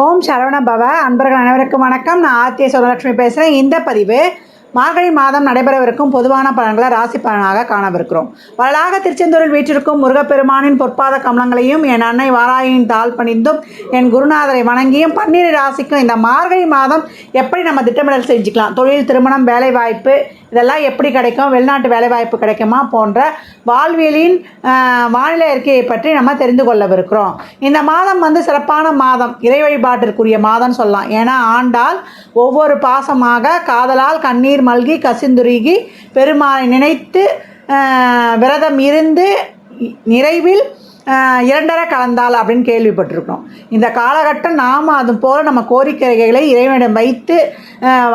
ஓம் சரவண பவ. அன்பர்கள் அனைவருக்கும் வணக்கம். நான் ஆர்த்திய சுரலட்சுமி பேசுகிறேன் இந்த பதிவு மார்கழி மாதம் நடைபெறவிருக்கும் பொதுவான பலன்களை ராசி பலனாக காணவிருக்கிறோம். வரலாக திருச்செந்தூரில் வீற்றிருக்கும் முருகப்பெருமானின் பொற்பாத கமலங்களையும் என் அன்னை வாராயின் தாழ் பணிந்தும் என் குருநாதரை வணங்கியும் பன்னிரு ராசிக்கும் இந்த மார்கழி மாதம் எப்படி நம்ம திட்டமிடல் செஞ்சுக்கலாம்? தொழில் திருமணம் வேலைவாய்ப்பு இதெல்லாம் எப்படி கிடைக்கும் வெளிநாட்டு வேலைவாய்ப்பு கிடைக்குமா போன்ற வாழ்வியலின் வானிலை அறிக்கையை பற்றி நம்ம தெரிந்து கொள்ளவிருக்கிறோம். இந்த மாதம் வந்து சிறப்பான மாதம் இறை வழிபாட்டிற்குரிய மாதம்னு சொல்லலாம். ஏன்னா ஆண்டால் ஒவ்வொரு பாசமாக காதலால் கண்ணீர் மல்கி கசிந்துருகி பெருமாளை நினைத்து விரதம் இருந்து நிறைவில் இரண்டரை கலந்தாள் அப்படின்னு கேள்விப்பட்டிருக்கிறோம். இந்த காலகட்டம் நாம் அது போல் நம்ம கோரிக்கைகளை இறைவனிடம் வைத்து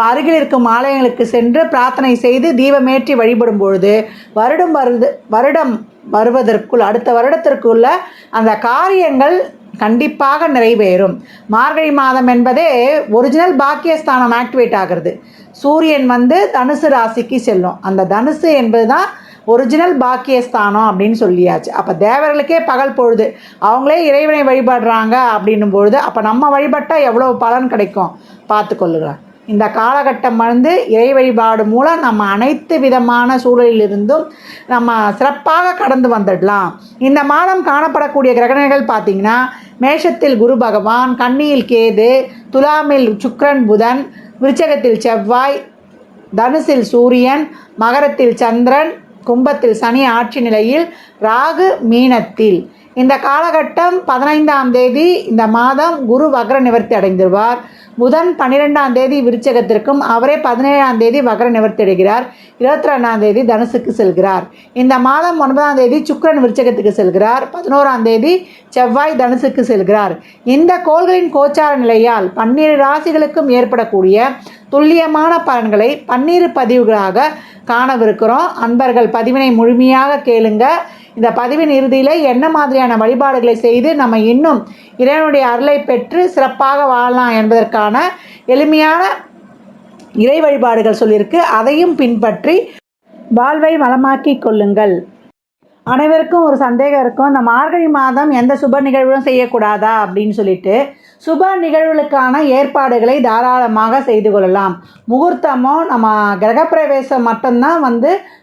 அருகில் இருக்கும் ஆலயங்களுக்கு சென்று பிரார்த்தனை செய்து தீபமேற்றி வழிபடும் பொழுது வருடம் வருது வருடம் வருவதற்குள் அடுத்த வருடத்திற்குள்ள அந்த காரியங்கள் கண்டிப்பாக நிறைவேறும். மார்கழி மாதம் என்பதே ஒரிஜினல் பாக்கியஸ்தானம் ஆக்டிவேட் ஆகிறது. சூரியன் வந்து தனுசு ராசிக்கு செல்லும். அந்த தனுசு என்பது தான் ஒரிஜினல் பாக்கியஸ்தானம் அப்படின்னு சொல்லியாச்சு. அப்போ தேவர்களுக்கே பகல் பொழுது. அவங்களே இறைவனை வழிபடுறாங்க அப்படின்னும் பொழுது அப்போ நம்ம வழிபட்டால் எவ்வளோ பலன் கிடைக்கும்? பார்த்துக்கொள்ளுங்க இந்த காலகட்டம் வந்து இறை வழிபாடு மூலம் நம்ம அனைத்து விதமான சூழலிலிருந்தும் நம்ம சிறப்பாக கடந்து வந்துடலாம். இந்த மாதம் காணப்படக்கூடிய கிரகணங்கள் பார்த்தீங்கன்னா மேஷத்தில் குரு பகவான் கன்னியில் கேது துலாமில் சுக்கிரன் புதன் விருச்சகத்தில் செவ்வாய் தனுசில் சூரியன் மகரத்தில் சந்திரன் கும்பத்தில் சனி ஆட்சி நிலையில் ராகு மீனத்தில். இந்த காலகட்டம் பதினைந்தாம் தேதி இந்த மாதம் குரு வக்ர நிவர்த்தி அடைந்துருவார். புதன் பன்னிரெண்டாம் தேதி விருச்சகத்திற்கும் அவரே பதினேழாம் தேதி வக்ர நிவர்த்தி அடைகிறார். இருபத்தி ரெண்டாம் தேதி தனுசுக்கு செல்கிறார். இந்த மாதம் ஒன்பதாம் தேதி சுக்கரன் விருச்சகத்துக்கு செல்கிறார். பதினோராம் தேதி செவ்வாய் தனுசுக்கு செல்கிறார். இந்த கோள்களின் கோச்சார நிலையால் பன்னிரு ராசிகளுக்கும் ஏற்படக்கூடிய துல்லியமான பலன்களை பன்னீர் பதிவுகளாக காணவிருக்கிறோம். அன்பர்கள் பதிவினை முழுமையாக கேளுங்க. இந்த பதிவின் இறுதியில் என்ன மாதிரியான வழிபாடுகளை செய்து நம்ம இன்னும் இறைவனுடைய அருளை பெற்று சிறப்பாக வாழலாம் என்பதற்கான எளிமையான இறை வழிபாடுகள் சொல்லியிருக்கு. அதையும் பின்பற்றி வாழ்வை வளமாக்கிக் கொள்ளுங்கள். அனைவருக்கும் ஒரு சந்தேகம் இருக்கும். இந்த மார்கழி மாதம் எந்த சுப நிகழ்வும் செய்யக்கூடாதா அப்படின்னு சொல்லிட்டு சுப நிகழ்வுகளுக்கான ஏற்பாடுகளை தாராளமாக செய்து கொள்ளலாம். முகூர்த்தமோ நம்ம கிரகப்பிரவேசம் மட்டும்தான் வந்து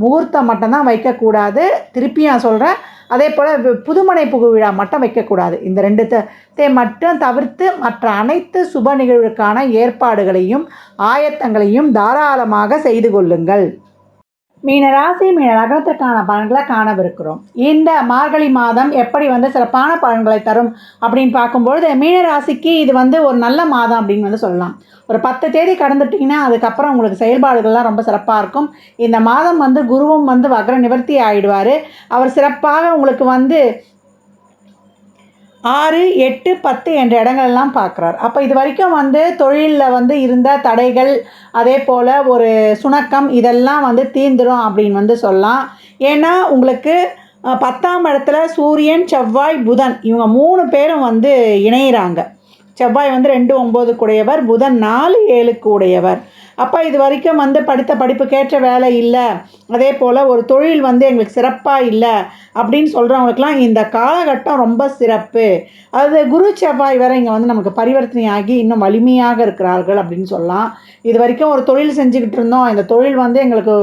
முகூர்த்தம் மட்டும்தான் வைக்கக்கூடாது. திருப்பி நான் சொல்கிறேன் அதே போல் புதுமனை புகு விழா மட்டும் வைக்கக்கூடாது. இந்த ரெண்டு தே மட்டும் தவிர்த்து மற்ற அனைத்து சுப நிகழ்வுக்கான ஏற்பாடுகளையும் ஆயத்தங்களையும் தாராளமாக செய்து கொள்ளுங்கள். மீன ராசி மீன லக்னத்திற்கான பலன்களை காணவிருக்கிறோம். இந்த மார்கழி மாதம் எப்படி வந்து சிறப்பான பலன்களை தரும் அப்படின்னு பார்க்கும்பொழுது மீன ராசிக்கு இது வந்து ஒரு நல்ல மாதம் அப்படின்னு வந்து சொல்லலாம். ஒரு பத்து தேதி கடந்துட்டிங்கன்னா அதுக்கப்புறம் உங்களுக்கு செயல்பாடுகள்லாம் ரொம்ப சிறப்பாக இருக்கும். இந்த மாதம் வந்து குருவும் வந்து வக்ர நிவர்த்தி ஆயிடுவார். அவர் சிறப்பாக உங்களுக்கு வந்து ஆறு எட்டு பத்து என்ற இடங்கள்லாம் பார்க்குறார். அப்போ இது வரைக்கும் வந்து தொழிலில் வந்து இருந்த தடைகள் அதே போல் ஒரு சுணக்கம் இதெல்லாம் வந்து தீந்துடும் அப்படின்னு வந்து சொல்லலாம். ஏன்னா உங்களுக்கு பத்தாம் இடத்துல சூரியன் செவ்வாய் புதன் இவங்க மூணு பேரும் வந்து இணையிறாங்க. செவ்வாய் வந்து ரெண்டு ஒம்போதுக்கு உடையவர் புதன் நாலு ஏழுக்கு உடையவர். அப்போ இது வரைக்கும் வந்து படித்த படிப்புக்கேற்ற வேலை இல்லை. அதே போல் ஒரு தொழில் வந்து எங்களுக்கு சிறப்பாக இல்லை அப்படின்னு சொல்கிறவங்களுக்குலாம் இந்த காலகட்டம் ரொம்ப சிறப்பு. அது குரு செவ்வாய் வேற இங்கே வந்து நமக்கு பரிவர்த்தனை ஆகி இன்னும் வலிமையாக இருக்கிறார்கள் அப்படின்னு சொல்லலாம். இது வரைக்கும் ஒரு தொழில் செஞ்சுக்கிட்டு இருந்தோம். இந்த தொழில் வந்து எங்களுக்கு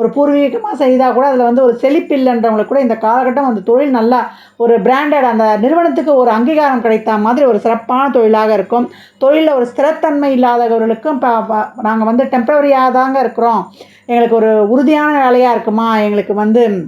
ஒரு பூர்வீகமாக செய்தால் கூட அதில் வந்து ஒரு செழிப்பு இல்லைன்றவங்களுக்கு கூட இந்த காலகட்டம் அந்த தொழில் நல்லா ஒரு பிராண்டட் அந்த நிறுவனத்துக்கு ஒரு அங்கீகாரம் கிடைத்த மாதிரி ஒரு சிறப்பான தொழிலாக இருக்கும். தொழிலில் ஒரு ஸ்திரத்தன்மை இல்லாதவர்களுக்கும் இப்போ நாங்கள் வந்து டெம்ப்ரவரியாக தாங்க இருக்கிறோம். எங்களுக்கு ஒரு உறுதியான வேலையாக இருக்குமா? எங்களுக்கு வந்து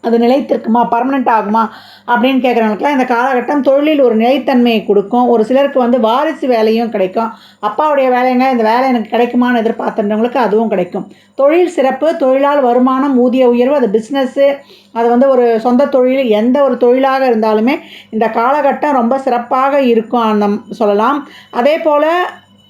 அது நிலைத்திருக்குமா? பர்மனெண்ட் ஆகுமா? அப்படின்னு கேட்குறவங்களுக்குலாம் இந்த காலகட்டம் தொழிலில் ஒரு நிலைத்தன்மையை கொடுக்கும். ஒரு சிலருக்கு வந்து வாரிசு வேலையும் கிடைக்கும். அப்பாவுடைய வேலைங்க இந்த வேலை எனக்கு கிடைக்குமான்னு எதிர்பார்த்துறவங்களுக்கு அதுவும் கிடைக்கும். தொழில் சிறப்பு தொழிலால் வருமானம் ஊதிய உயர்வு அது பிஸ்னஸ்ஸு அது வந்து ஒரு சொந்த தொழில் எந்த ஒரு தொழிலாக இருந்தாலுமே இந்த காலகட்டம் ரொம்ப சிறப்பாக இருக்கும் அந்த சொல்லலாம். அதே போல்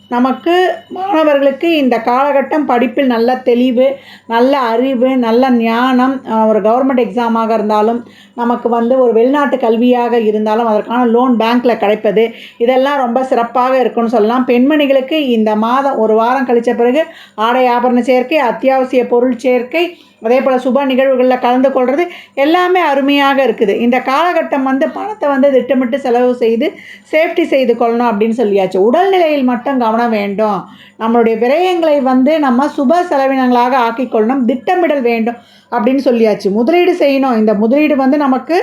நமக்கு மாணவர்களுக்கு இந்த காலகட்டம் படிப்பில் நல்ல தெளிவு நல்ல அறிவு நல்ல ஞானம் ஒரு கவர்மெண்ட் எக்ஸாமாக இருந்தாலும் நமக்கு வந்து ஒரு வெளிநாட்டு கல்வியாக இருந்தாலும் அதற்கான லோன் பேங்க்கில் கிடைப்பது இதெல்லாம் ரொம்ப சிறப்பாக இருக்கும்னு சொல்லலாம். பெண்மணிகளுக்கு இந்த மாதம் ஒரு வாரம் கழித்த பிறகு ஆடை ஆபரண சேர்க்கை அத்தியாவசிய பொருள் சேர்க்கை அதே போல் சுப நிகழ்வுகளில் கலந்து கொள்வது எல்லாமே அருமையாக இருக்குது. இந்த காலகட்டம் வந்து பணத்தை வந்து திட்டமிட்டு செலவு செய்து சேஃப்டி செய்து கொள்ளணும் அப்படின்னு சொல்லியாச்சு. உடல்நிலையில் மட்டும் கவனம் வேண்டும். நம்மளுடைய விரயங்களை வந்து நம்ம சுப செலவினங்களாக ஆக்கிக்கொள்ளணும் திட்டமிடல் வேண்டும் அப்படின்னு சொல்லியாச்சு. முதலீடு செய்யணும். இந்த முதலீடு வந்து நமக்கு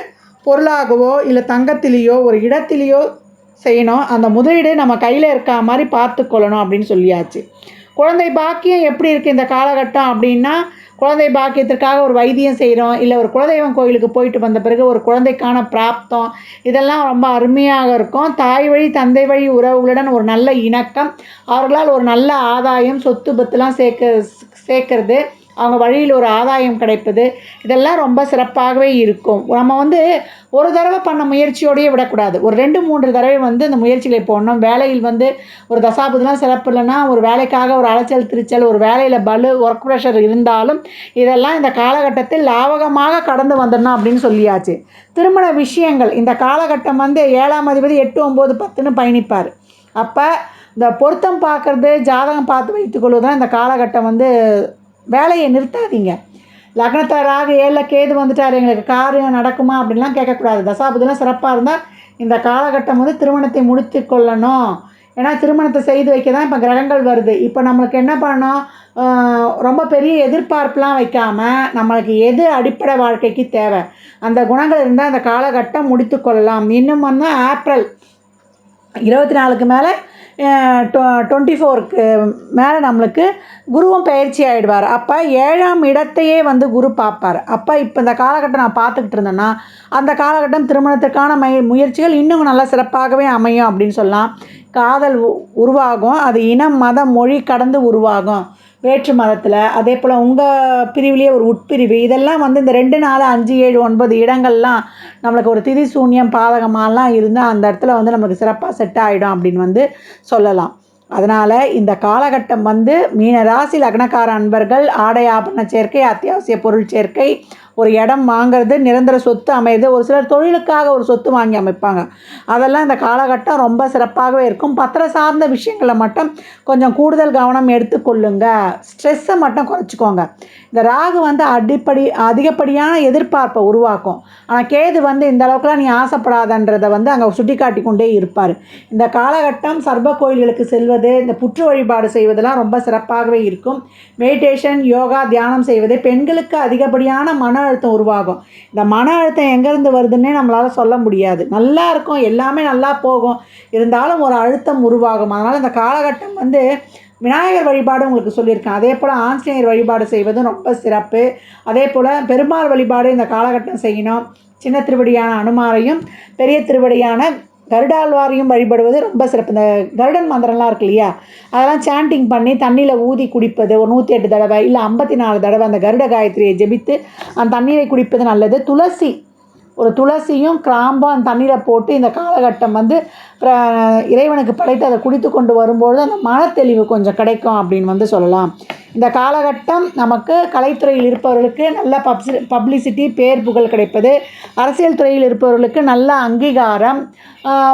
பொருளாகவோ இல்லை தங்கத்திலேயோ ஒரு இடத்திலேயோ செய்யணும். அந்த முதலீடு நம்ம கையில் இருக்கா மாதிரி பார்த்துக்கொள்ளணும் அப்படின்னு சொல்லியாச்சு. குழந்தை பாக்கியம் எப்படி இருக்குது இந்த காலகட்டம் அப்படின்னா குழந்தை பாக்கியத்திற்காக ஒரு வைத்தியம் செய்கிறோம் இல்லை ஒரு குலதெய்வம் கோயிலுக்கு போயிட்டு வந்த பிறகு ஒரு குழந்தைக்கான பிராப்தம் இதெல்லாம் ரொம்ப அருமையாக இருக்கும். தாய் வழி தந்தை வழி உறவுகளுடன் ஒரு நல்ல இணக்கம் அவர்களால் ஒரு நல்ல ஆதாயம் சொத்து பத்துலாம் சேர்க்க சேர்க்கறது. அவங்க வழியில் ஒரு ஆதாயம் கிடைப்பது இதெல்லாம் ரொம்ப சிறப்பாகவே இருக்கும். நம்ம வந்து ஒரு தடவை பண்ண முயற்சியோடையே விடக்கூடாது. ஒரு ரெண்டு மூன்று தடவை வந்து அந்த முயற்சிகளை போடணும். வேலையில் வந்து ஒரு தசாபுதெலாம் சிறப்பு இல்லைன்னா ஒரு வேலைக்காக ஒரு அலைச்சல் திருச்சல் ஒரு வேலையில் பலு ஒர்க் ப்ரெஷர் இருந்தாலும் இதெல்லாம் இந்த காலகட்டத்தில் லாபகமாக கடந்து வந்துடணும் அப்படின்னு சொல்லியாச்சு. திருமண விஷயங்கள் இந்த காலகட்டம் வந்து ஏழாம் அதிபதி எட்டு ஒம்பது பத்துன்னு பயணிப்பார். அப்போ இந்த பொருத்தம் பார்க்குறது ஜாதகம் பார்த்து வைத்துக்கொள்வது தான் இந்த காலகட்டம் வந்து வேலையை நிறுத்தாதீங்க. லக்னத்தாராக ஏழில் கேது வந்துட்டார் எங்களுக்கு காரியம் நடக்குமா அப்படின்லாம் கேட்கக்கூடாது. தசாபதிலாம் சிறப்பாக இருந்தால் இந்த காலகட்டம் வந்து திருமணத்தை முடித்து கொள்ளணும். ஏன்னா திருமணத்தை செய்து வைக்க தான் இப்போ கிரகங்கள் வருது. இப்போ நம்மளுக்கு என்ன பண்ணோம் ரொம்ப பெரிய எதிர்பார்ப்புலாம் வைக்காமல் நம்மளுக்கு எது அடிப்படை வாழ்க்கைக்கு தேவை? அந்த குணங்கள் இருந்தால் அந்த காலகட்டம் முடித்து கொள்ளலாம். இன்னும் வந்து ஏப்ரல் இருபத்தி நாலுக்கு மேலே டுவெண்ட்டி ஃபோருக்கு மேலே நம்மளுக்கு குருவும் பயிற்சி ஆகிடுவார் அப்போ ஏழாம் இடத்தையே வந்து குரு பார்ப்பார். அப்போ இப்போ இந்த காலகட்டம் நான் பார்த்துக்கிட்டு இருந்தேன்னா அந்த காலகட்டம் திருமணத்துக்கான மை முயற்சிகள் இன்னும் நல்லா சிறப்பாகவே அமையும் அப்படின்னு சொல்லலாம் காதல் உ- உருவாகும். அது இனம் மதம் மொழி கடந்து உருவாகும். வேற்று மதத்தில் அதே போல் உங்கள் பிரிவிலேயே ஒரு உட்பிரிவு. இதெல்லாம் வந்து இந்த ரெண்டு நாலு அஞ்சு ஏழு ஒன்பது இடங்கள்லாம் நம்மளுக்கு ஒரு திதி சூன்யம் பாதகமாலாம் இருந்தால் அந்த இடத்துல வந்து நமக்கு சிறப்பாக செட் ஆகிடும் அப்படின்னு வந்து சொல்லலாம். அதனால் இந்த காலகட்டம் வந்து மீன ராசி லக்னக்கார அன்பர்கள் ஆடை ஆபரண சேர்க்கை அத்தியாவசிய பொருள் சேர்க்கை ஒரு இடம் வாங்குறது நிரந்தர சொத்து அமையுது ஒரு சிலர் தொழிலுக்காக ஒரு சொத்து வாங்கி அமைப்பாங்க. அதெல்லாம் இந்த காலகட்டம் ரொம்ப சிறப்பாகவே இருக்கும். பத்திர சார்ந்த விஷயங்களை மட்டும் கொஞ்சம் கூடுதல் கவனம் எடுத்துக்கொள்ளுங்க ஸ்ட்ரெஸ்ஸை மட்டும் குறைச்சிக்கோங்க. இந்த ராகு வந்து அடிப்படி அதிகப்படியான எதிர்பார்ப்பை உருவாக்கும். ஆனால் கேது வந்து இந்த அளவுக்குலாம் நீ ஆசைப்படாதன்றதை வந்து அங்கே சுட்டி காட்டி கொண்டே இருப்பார். இந்த காலகட்டம் சர்ப கோயில்களுக்கு செல்வது இந்த புற்று வழிபாடு செய்வதெல்லாம் ரொம்ப சிறப்பாகவே இருக்கும். மெடிடேஷன் யோகா தியானம் செய்வது பெண்களுக்கு அதிகப்படியான மன அழுத்தம் உருவாகும். இந்த மன அழுத்தம் எங்கேருந்து வருதுன்னே நம்மளால் சொல்ல முடியாது. நல்லா இருக்கும் எல்லாமே நல்லா போகும். இருந்தாலும் ஒரு அழுத்தம் உருவாகும். அதனால் இந்த காலகட்டம் வந்து விநாயகர் வழிபாடு உங்களுக்கு சொல்லியிருக்கேன். அதே போல் ஆஞ்சநேயர் வழிபாடு செய்வதும் ரொம்ப சிறப்பு. அதே போல் பெருமாள் வழிபாடு இந்த காலகட்டம் செய்யணும். சின்ன திருவடியான அனுமாரையும் பெரிய திருவடியான கருடாழ்வாரையும் வழிபடுவது ரொம்ப சிறப்பு. இந்த கருடன் மந்திரம்லாம் இருக்கு இல்லையா? அதெல்லாம் சாண்டிங் பண்ணி தண்ணியில் ஊதி குடிப்பது ஒரு நூற்றி எட்டு தடவை இல்லை ஐம்பத்தி நாலு தடவை அந்த கருட காயத்ரியை ஜெபித்து அந்த தண்ணீரை குடிப்பது நல்லது. துளசி ஒரு துளசியும் கிராம்பும் அந்த தண்ணியில் போட்டு இந்த காலகட்டம் வந்து இறைவனுக்கு படைத்து அதை குடித்து கொண்டு வரும்பொழுது அந்த மனத்தெளிவு கொஞ்சம் கிடைக்கும் அப்படின்னு வந்து சொல்லலாம். இந்த காலகட்டம் நமக்கு கலைத்துறையில் இருப்பவர்களுக்கு நல்ல பப்சி பப்ளிசிட்டி பேர் புகழ் கிடைப்பது. அரசியல் துறையில் இருப்பவர்களுக்கு நல்ல அங்கீகாரம்.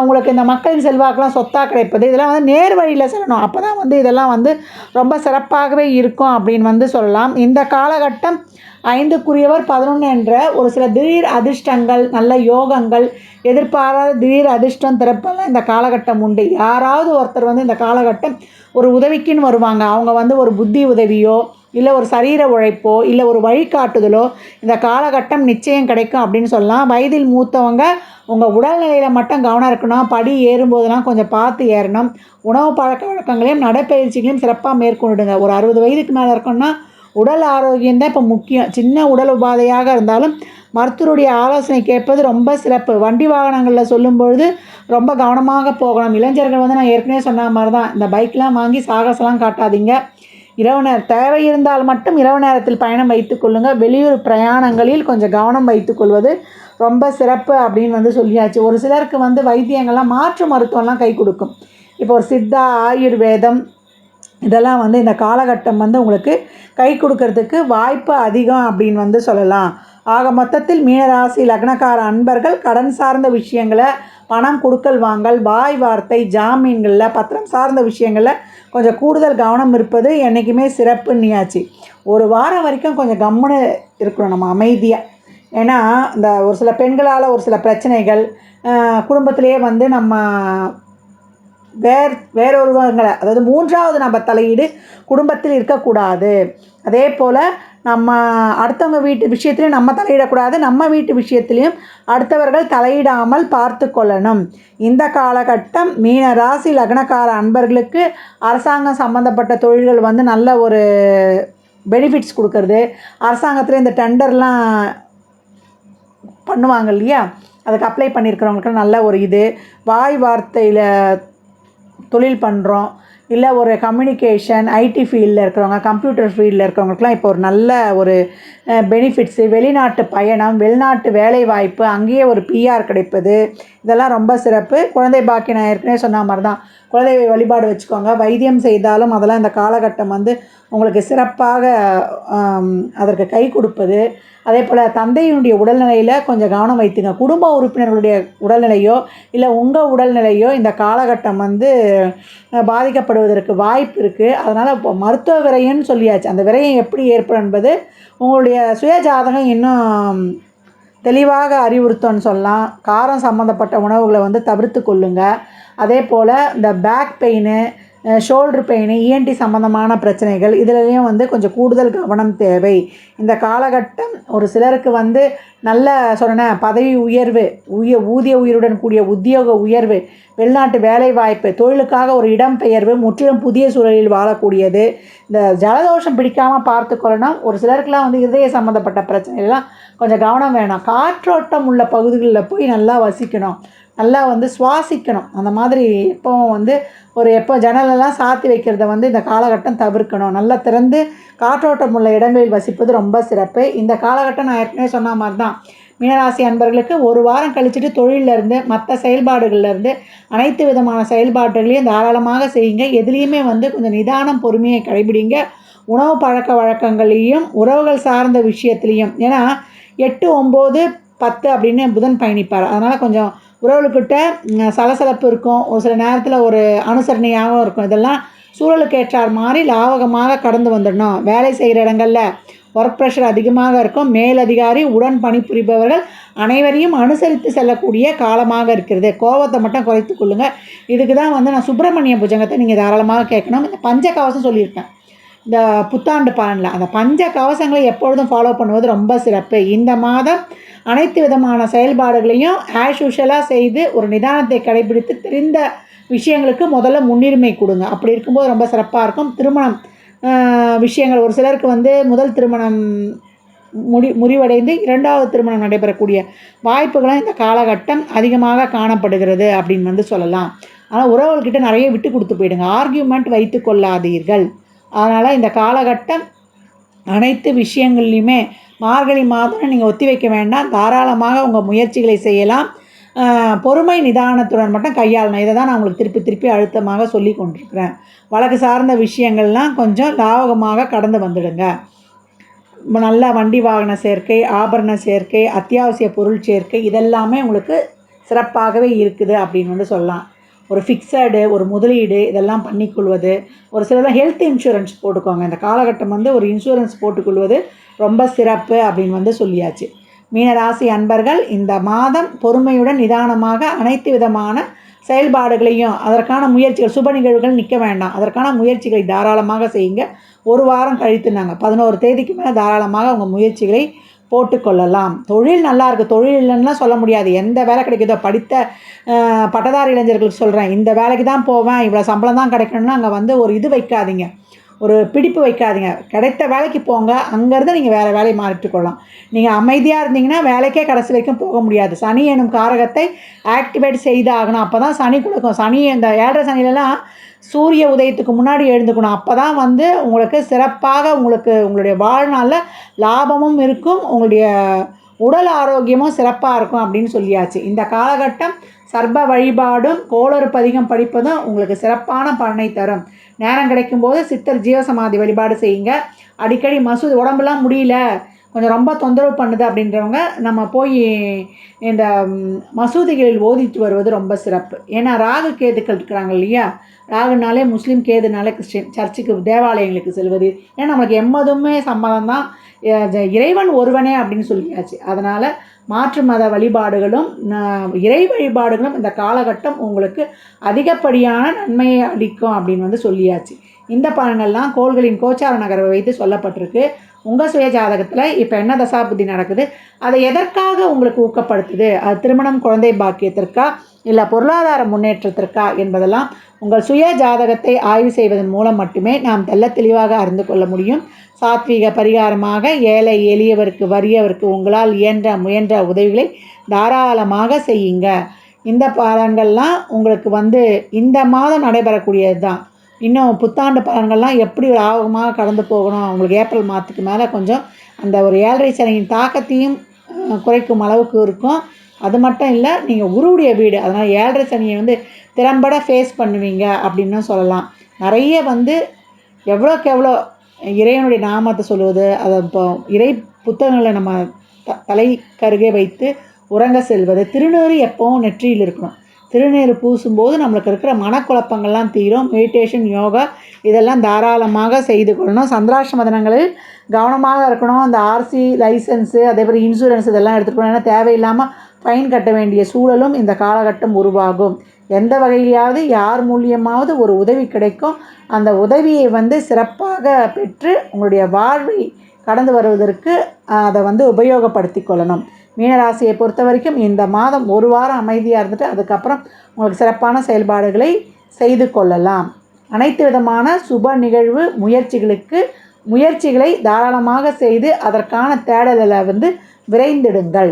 உங்களுக்கு இந்த மக்களின் செல்வாக்கெலாம் சொத்தாக கிடைப்பது. இதெல்லாம் வந்து நேர் வழியில் செல்லணும். அப்போ தான் வந்து இதெல்லாம் வந்து ரொம்ப சிறப்பாகவே இருக்கும் அப்படின்னு வந்து சொல்லலாம். இந்த காலகட்டம் ஐந்துக்குரியவர் பதினொன்று என்ற ஒரு சில திடீர் அதிர்ஷ்டங்கள் நல்ல யோகங்கள் எதிர்பாராத திடீர் அதிர்ஷ்டம் திறப்பெல்லாம் இந்த காலகட்டம் உண்டு. யாராவது ஒருத்தர் வந்து இந்த காலகட்டம் ஒரு உதவிக்குன்னு வருவாங்க. அவங்க வந்து ஒரு புத்தி உதவியோ இல்லை ஒரு சரீர உழைப்போ இல்லை ஒரு வழிகாட்டுதலோ இந்த காலகட்டம் நிச்சயம் கிடைக்கும் அப்படின்னு சொல்லலாம். வயதில் மூத்தவங்க உங்கள் உடல்நிலையில் மட்டும் கவனம் இருக்கணும். படி ஏறும்போதெல்லாம் கொஞ்சம் பார்த்து ஏறணும். உணவு பழக்க வழக்கங்களையும் நடைப்பயிற்சிகளையும் சிறப்பாக மேற்கொண்டுடுங்க. ஒரு அறுபது வயதுக்கு மேலே இருக்கணும்னா உடல் ஆரோக்கியம் தான் இப்போ முக்கியம். சின்ன உடல் உபாதையாக இருந்தாலும் மருத்துவருடைய ஆலோசனை கேட்பது ரொம்ப சிறப்பு. வண்டி வாகனங்களில் சொல்லும்பொழுது ரொம்ப கவனமாக போகணும். இளைஞர்கள் வந்து நான் ஏற்கனவே சொன்ன மாதிரி தான் இந்த பைக்லாம் வாங்கி சாகசலாம் காட்டாதீங்க. இரவு நேர தேவை இருந்தால் மட்டும் இரவு நேரத்தில் பயணம் வைத்துக் கொள்ளுங்கள் வெளியூர் பிரயாணங்களில் கொஞ்சம் கவனம் வைத்துக்கொள்வது ரொம்ப சிறப்பு அப்படின்னு வந்து சொல்லியாச்சு. ஒரு சிலருக்கு வந்து வைத்தியங்கள்லாம் மாற்று மருத்துவம்லாம் கை கொடுக்கும். இப்போ ஒரு சித்தா ஆயுர்வேதம் இதெல்லாம் வந்து இந்த காலகட்டம் வந்து உங்களுக்கு கை கொடுக்கறதுக்கு வாய்ப்பு அதிகம் அப்படின்னு வந்து சொல்லலாம். ஆக மொத்தத்தில் மீனராசி லக்னக்கார அன்பர்கள் கடன் சார்ந்த விஷயங்களை பணம் கொடுக்கல் வாங்கல் வாய் வார்த்தை ஜாமீன்களில் பத்திரம் சார்ந்த விஷயங்களில் கொஞ்சம் கூடுதல் கவனம் இருப்பது என்றைக்குமே சிறப்புன்னியாச்சு. ஒரு வாரம் வரைக்கும் கொஞ்சம் கம்முன்னு இருக்கணும் நம்ம அமைதியாக ஏன்னா இந்த ஒரு சில பெண்களால் ஒரு சில பிரச்சனைகள் குடும்பத்திலேயே வந்து நம்ம வேர் வேறொருவங்களை அதாவது மூன்றாவது நம்ம தலையீடு குடும்பத்தில் இருக்கக்கூடாது. அதே போல் நம்ம அடுத்தவங்க வீட்டு விஷயத்துலையும் நம்ம தலையிடக்கூடாது. நம்ம வீட்டு விஷயத்துலையும் அடுத்தவர்கள் தலையிடாமல் பார்த்து கொள்ளணும். இந்த காலகட்டம் மீன ராசி லக்னக்கார அன்பர்களுக்கு அரசாங்கம் சம்மந்தப்பட்ட தொழில்கள் வந்து நல்ல ஒரு பெனிஃபிட்ஸ் கொடுக்கறது. அரசாங்கத்தில் இந்த டெண்டர்லாம் பண்ணுவாங்க இல்லையா? அதுக்கு அப்ளை பண்ணியிருக்கிறவங்களுக்கு நல்ல ஒரு இது. வாய் வார்த்தையில் தொழில் பண்ணுறோம் இல்லை ஒரு கம்யூனிகேஷன் ஐடி ஃபீல்டில் இருக்கிறவங்க கம்ப்யூட்டர் ஃபீல்டில் இருக்கிறவங்களுக்குலாம் இப்போ ஒரு நல்ல ஒரு பெனிஃபிட்ஸு வெளிநாட்டு பயணம் வெளிநாட்டு வேலைவாய்ப்பு அங்கேயே ஒரு பிஆர் கிடைப்பது இதெல்லாம் ரொம்ப சிறப்பு. குழந்தை பாக்கி நான் ஏற்கனவே சொன்ன மாதிரி தான் குழந்தை வழிபாடு வச்சுக்கோங்க. வைத்தியம் செய்தாலும் அதெல்லாம் இந்த காலகட்டம் வந்து உங்களுக்கு சிறப்பாக அதற்கு கை கொடுப்பது. அதே போல் தந்தையினுடைய உடல்நிலையில் கொஞ்சம் கவனம் வைத்துங்க. குடும்ப உறுப்பினர்களுடைய உடல்நிலையோ இல்லை உங்கள் உடல்நிலையோ இந்த காலகட்டம் வந்து பாதிக்கப்படுவதற்கு வாய்ப்பு இருக்குது அதனால் இப்போ மருத்துவ விரையன்னு சொல்லியாச்சு. அந்த விரையம் எப்படி ஏற்படும் என்பது உங்களுடைய சுய ஜாதகம் இன்னும் தெளிவாக அறிவுறுத்தோன்னு சொல்லலாம். காரம் சம்மந்தப்பட்ட உணவுகளை வந்து தவிர்த்து கொள்ளுங்கள் அதே போல் இந்த பேக் பெயின்னு ஷோல்ட்ரு பெயின் இஎன்டி சம்மந்தமான பிரச்சனைகள் இதுலேயும் வந்து கொஞ்சம் கூடுதல் கவனம் தேவை. இந்த காலகட்டம் ஒரு சிலருக்கு வந்து நல்ல சொன்னேன் பதவி உயர்வு உய ஊதிய உயிருடன் கூடிய உத்தியோக உயர்வு வெளிநாட்டு வேலை வாய்ப்பு தொழிலுக்காக ஒரு இடம்பெயர்வு முற்றிலும் புதிய சூழலில் வாழக்கூடியது. இந்த ஜலதோஷம் பிடிக்காமல் பார்த்துக்கொள்ளணும். ஒரு சிலருக்குலாம் வந்து இதய சம்மந்தப்பட்ட பிரச்சனைகள்லாம் கொஞ்சம் கவனம் வேணும். காற்றோட்டம் உள்ள பகுதிகளில் போய் நல்லா வசிக்கணும். நல்லா வந்து சுவாசிக்கணும். அந்த மாதிரி எப்போவும் வந்து ஒரு எப்போ ஜன்னலெல்லாம் சாத்தி வைக்கிறத வந்து இந்த காலகட்டம் தவிர்க்கணும். நல்லா திறந்து காற்றோட்டம் உள்ள இடங்களில் வசிப்பது ரொம்ப சிறப்பு. இந்த காலகட்டம் நான் ஏற்கனவே சொன்ன மாதிரி தான் மீனராசி அன்பர்களுக்கு ஒரு வாரம் கழிச்சுட்டு தொழிலிருந்து மற்ற செயல்பாடுகள்லேருந்து அனைத்து விதமான செயல்பாடுகளையும் தாராளமாக செய்யுங்க. எதுலேயுமே வந்து கொஞ்சம் நிதானம் பொறுமையை கடைபிடிங்க. உணவு பழக்க வழக்கங்களையும் உறவுகள் சார்ந்த விஷயத்துலேயும். ஏன்னா எட்டு ஒம்பது பத்து அப்படின்னு புதன் பயணிப்பார். அதனால் கொஞ்சம் உறவுகள்கிட்ட சலசலப்பு இருக்கும். ஒரு சில நேரத்தில் ஒரு அனுசரணையாகவும் இருக்கும். இதெல்லாம் சூழலுக்கு ஏற்றார் மாதிரி லாவகமாக கடந்து வந்துடணும். வேலை செய்கிற இடங்களில் ஒர்க் ப்ரெஷர் அதிகமாக இருக்கும். மேலதிகாரி உடன் பணிபுரிபவர்கள் அனைவரையும் அனுசரித்து செல்லக்கூடிய காலமாக இருக்கிறது. கோபத்தை மட்டும் குறைத்து கொள்ளுங்கள் இதுக்கு தான் வந்து நான் சுப்பிரமணிய புஜங்கத்தை நீங்கள் தாராளமாக கேட்கணும். இந்த பஞ்ச கவசம் சொல்லியிருக்கேன். இந்த புத்தாண்டு பலனில். அந்த பஞ்ச கவசங்களை எப்பொழுதும் ஃபாலோ பண்ணுவது ரொம்ப சிறப்பு. இந்த மாதம் அனைத்து விதமான செயல்பாடுகளையும் ஆஷ் யூஷுவலாக செய்து ஒரு நிதானத்தை கடைபிடித்து தெரிந்த விஷயங்களுக்கு முதல்ல முன்னுரிமை கொடுங்க. அப்படி இருக்கும்போது ரொம்ப சிறப்பாக இருக்கும். திருமணம் விஷயங்கள். ஒரு சிலருக்கு வந்து முதல் திருமணம் முடி முறிவடைந்து இரண்டாவது திருமணம் நடைபெறக்கூடிய வாய்ப்புகளும் இந்த காலகட்டம் அதிகமாக காணப்படுகிறது அப்படின்னு வந்து சொல்லலாம். ஆனால் உறவுகள்கிட்ட நிறைய விட்டு கொடுத்து போயிடுங்க. ஆர்கியூமெண்ட் வைத்து கொள்ளாதீர்கள். அதனால் இந்த காலகட்டம் அனைத்து விஷயங்கள்லையுமே மார்கழி மாதம் நீங்கள் ஒத்தி வைக்க வேண்டாம். தாராளமாக உங்கள் முயற்சிகளை செய்யலாம். பொறுமை நிதானத்துடன் மட்டும் கையாளணும். இதை தான் நான் உங்களுக்கு திருப்பி திருப்பி அழுத்தமாக சொல்லி கொண்டிருக்கிறேன். வழக்கு சார்ந்த விஷயங்கள்லாம் கொஞ்சம் லாவகமாக கடந்து வந்துடுங்க. நல்ல வண்டி வாகன சேர்க்கை ஆபரண சேர்க்கை அத்தியாவசிய பொருள் சேர்க்கை இதெல்லாமே உங்களுக்கு சிறப்பாகவே இருக்குது அப்படின்னு வந்து சொல்லலாம். ஒரு ஃபிக்ஸடு ஒரு முதலீடு இதெல்லாம் பண்ணிக்கொள்வது. ஒரு சிலர்லாம் ஹெல்த் இன்சூரன்ஸ் போட்டுக்கோங்க. இந்த காலகட்டம் வந்து ஒரு இன்சூரன்ஸ் போட்டுக்கொள்வது ரொம்ப சிறப்பு அப்படின்னு வந்து சொல்லியாச்சு. மீனராசி அன்பர்கள் இந்த மாதம் பொறுமையுடன் நிதானமாக அனைத்து விதமான செயல்பாடுகளையும் அதற்கான முயற்சிகள் சுப நிகழ்வுகள் நிற்க வேண்டாம். அதற்கான முயற்சிகளை தாராளமாக செய்யுங்க. ஒரு வாரம் கழித்து நாங்கள் பதினோரு தேதிக்கு மேலே தாராளமாக உங்கள் முயற்சிகளை போட்டுக்கொள்ளலாம். தொழில் நல்லா இருக்குது தொழில் இல்லைன்னா சொல்ல முடியாது. எந்த வேலை கிடைக்குதோ படித்த பட்டதாரி இளைஞர்களுக்கு சொல்கிறேன் இந்த வேலைக்கு தான் போவேன். இவ்வளோ சம்பளம் தான் கிடைக்கணும்னா அங்கே வந்து ஒரு இது வைக்காதீங்க. ஒரு பிடிப்பு வைக்காதீங்க. கிடைத்த வேலைக்கு போங்க. அங்கேருந்து நீங்கள் வேறு வேலையை மாற்றிட்டு கொள்ளலாம். நீங்கள் அமைதியாக இருந்தீங்கன்னா வேலைக்கே கடைசி வரைக்கும் போக முடியாது. சனி எனும் காரகத்தை ஆக்டிவேட் செய்தாகணும். அப்போ தான் சனி கொடுக்கும். சனி இந்த ஏழரை சனிலலாம் சூரிய உதயத்துக்கு முன்னாடி எழுந்துக்கணும். அப்போ தான் வந்து உங்களுக்கு சிறப்பாக உங்களுக்கு உங்களுடைய வாழ்நாளில் லாபமும் இருக்கும் உங்களுடைய உடல் ஆரோக்கியமும் சிறப்பாக இருக்கும் அப்படின்னு சொல்லியாச்சு. இந்த காலகட்டம் சர்ப வழிபாடும் கோளறு பதிகம் படிப்பதும் உங்களுக்கு சிறப்பான பலனை தரும். நேரம் கிடைக்கும்போது சித்தர் ஜீவசமாதி வழிபாடு செய்யுங்க. அடிக்கடி மசூதி உடம்புலாம் முடியல. கொஞ்சம் ரொம்ப தொந்தரவு பண்ணுது அப்படின்றவங்க நம்ம போய் இந்த மசூதிகளில் ஓதிட்டு வருவது ரொம்ப சிறப்பு. ஏன்னா ராகு கேதுக்கள் இருக்கிறாங்க இல்லையா? ராகுனாலே முஸ்லீம் கேதுனாலே கிறிஸ்டின் சர்ச்சுக்கு தேவாலயங்களுக்கு செல்வது. ஏன்னா நமக்கு எம்மதுமே சம்மதம் தான் இறைவன் ஒருவனே அப்படின்னு சொல்லியாச்சு. அதனால் மாற்று மத வழிபாடுகளும் இறை வழிபாடுகளும் இந்த காலகட்டம் உங்களுக்கு அதிகப்படியான நன்மையை அளிக்கும் அப்படின்னு வந்து சொல்லியாச்சு. இந்த பலன்கள்லாம் கோள்களின் கோச்சார நகர்வை வைத்து சொல்லப்பட்டிருக்கு. உங்கள் சுய ஜாதகத்தில் இப்போ என்ன தசாபுத்தி நடக்குது? அதை எதற்காக உங்களுக்கு ஊக்கப்படுத்துது? அது திருமணம் குழந்தை பாக்கியத்திற்கா? இல்லை பொருளாதார முன்னேற்றத்திற்கா? என்பதெல்லாம் உங்கள் சுய ஜாதகத்தை ஆய்வு செய்வதன் மூலம் மட்டுமே நாம் தெல்ல தெளிவாக அறிந்து கொள்ள முடியும். சாத்வீக பரிகாரமாக ஏழை எளியவருக்கு வறியவருக்கு உங்களால் இயன்ற முயன்ற உதவிகளை தாராளமாக செய்யுங்க. இந்த பாலங்கள்லாம் உங்களுக்கு வந்து இந்த மாதம் நடைபெறக்கூடியது தான் இன்னும் புத்தாண்டு பலன்கள்லாம் எப்படி லாபமாக கடந்து போகணும்? அவங்களுக்கு ஏப்ரல் மாதத்துக்கு மேலே கொஞ்சம் அந்த ஒரு ஏழரை சனியின் தாக்கத்தையும் குறைக்கும் அளவுக்கு இருக்கும். அது மட்டும் இல்லை நீங்கள் உருவுடைய வீடு அதனால் ஏழரை சனியை வந்து திறம்பட ஃபேஸ் பண்ணுவீங்க அப்படின்னு சொல்லலாம். நிறைய வந்து எவ்வளோக்கு எவ்வளோ இறைவனுடைய நாமத்தை சொல்லுவது அதை இப்போ இறை புத்தகங்களை நம்ம த தலை கருகே வைத்து உறங்க செல்வது திருநூறு எப்போவும் நெற்றியில் இருக்கணும். திருநீர் பூசும்போது நம்மளுக்கு இருக்கிற மனக்குழப்பங்கள்லாம் தீரும். மெடிடேஷன் யோகா இதெல்லாம் தாராளமாக செய்து கொள்ளணும். சந்திராஷ்டம தினங்களில் கவனமாக இருக்கணும். அந்த ஆர்சி லைசன்ஸு அதே மாதிரி இன்சூரன்ஸ் இதெல்லாம் எடுத்துக்கணும் ஏன்னா தேவையில்லாமல் ஃபைன் கட்ட வேண்டிய சூழலும் இந்த காலகட்டம் உருவாகும். எந்த வகையிலாவது யார் மூலியமாவது ஒரு உதவி கிடைக்கும். அந்த உதவியை வந்து சிறப்பாக பெற்று உங்களுடைய வாழ்வை கடந்து வருவதற்கு அதை வந்து உபயோகப்படுத்தி கொள்ளணும். மீனராசியை பொறுத்த வரைக்கும் இந்த மாதம் ஒரு வாரம் அமைதியாக இருந்துட்டு அதுக்கப்புறம் உங்களுக்கு சிறப்பான செயல்பாடுகளை செய்து கொள்ளலாம். அனைத்து விதமான சுப நிகழ்வு முயற்சிகளுக்கு முயற்சிகளை தாராளமாக செய்து அதற்கான தேடலில் வந்து விரைந்திடுங்கள்.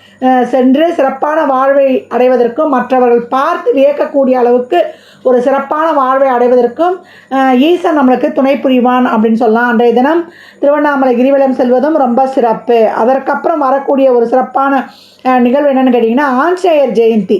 சென்று சிறப்பான வாழ்வை அடைவதற்கும் மற்றவர்கள் பார்த்து வியக்கக்கூடிய அளவுக்கு ஒரு சிறப்பான வாழ்வை அடைவதற்கும் ஈசன் நம்மளுக்கு துணை புரிவான் அப்படின்னு சொல்லலாம். அன்றைய தினம் திருவண்ணாமலை கிரிவலம் செல்வதும் ரொம்ப சிறப்பு. அதற்கப்புறம் வரக்கூடிய ஒரு சிறப்பான நிகழ்வு என்னென்னு கேட்டிங்கன்னா ஆஞ்சநேயர் ஜெயந்தி.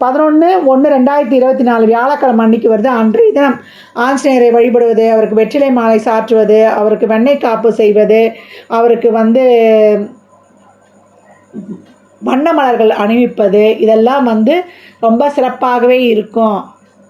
பதினொன்று ஒன்று ரெண்டாயிரத்தி இருபத்தி நாலு வியாழக்கிழமை அன்னைக்கு வருது அன்றைய தினம். ஆஞ்சநேயரை வழிபடுவது அவருக்கு வெற்றிலை மாலை சாற்றுவது அவருக்கு வெண்ணெய் காப்பு செய்வது அவருக்கு வந்து வண்ண மலர்கள் அணிவிப்பது இதெல்லாம் வந்து ரொம்ப சிறப்பாகவே இருக்கும்.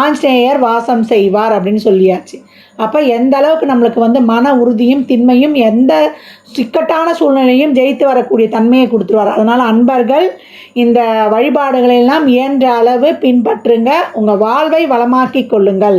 ஆஞ்சநேயர் வாசம் செய்வார் அப்படின்னு சொல்லியாச்சு. அப்போ எந்த அளவுக்கு நம்மளுக்கு வந்து மன உறுதியும் திண்மையும் எந்த சிக்கட்டான சூழ்நிலையும் ஜெயித்து வரக்கூடிய தன்மையை கொடுத்துருவார். அதனால் அன்பர்கள் இந்த வழிபாடுகளெல்லாம் இயன்ற அளவு பின்பற்றுங்க. உங்கள் வாழ்வை வளமாக்கி கொள்ளுங்கள்.